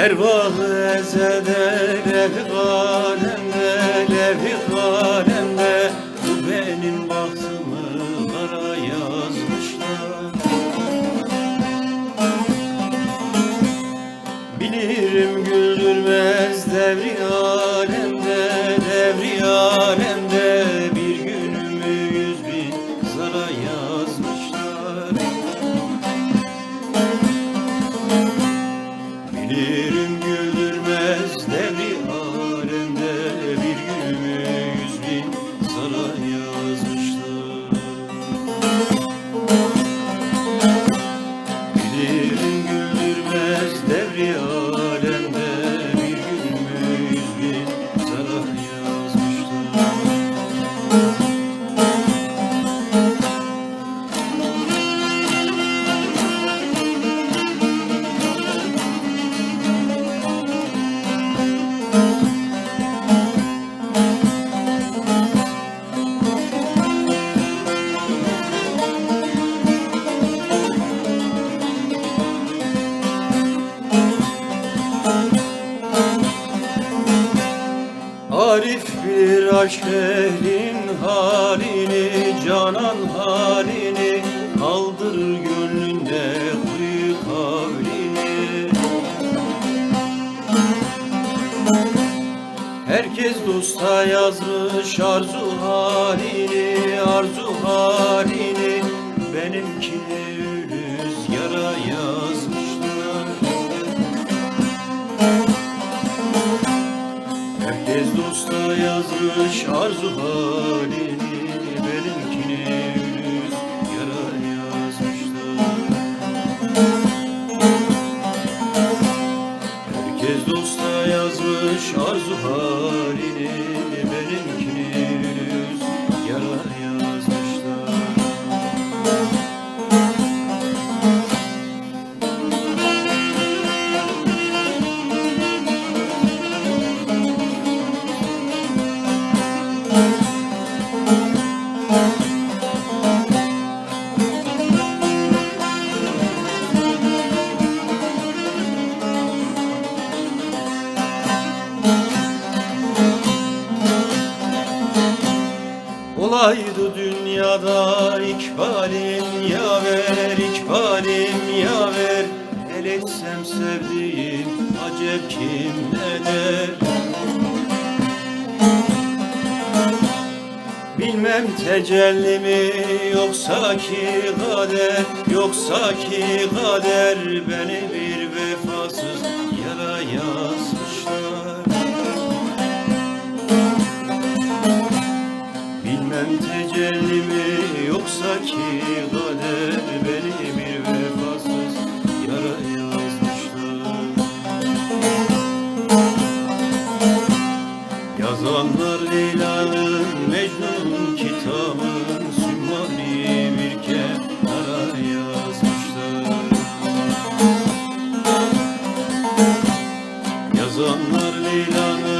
Ezede levhi kalemde Levhi kalemde Bu benim bahtımı kara yazmışlar. Bilirim güldürmez devri bir aşk ehlin halini Canan halini Kaldırır gönlünde kuyu kavlini. Herkes dosta yazmış arzu halini Arzu halini Benimkini dosta yazmış arzu halini Benimkini ülüz yara yazmışlar. Herkes dosta yazmış arzu halini Benimkini ülüz yara yazmışlar Olaydı dünyada ikbalim yaver, ikbalim yaver El etsem sevdiğim acep kim ne der Bilmem tecelli mi yoksa ki kader Yoksa ki kader beni bir vefasız yara yazmışlar. Bilmem tecelli mi yoksa ki kader beni bir vefasız Yazanlar Leyla'nın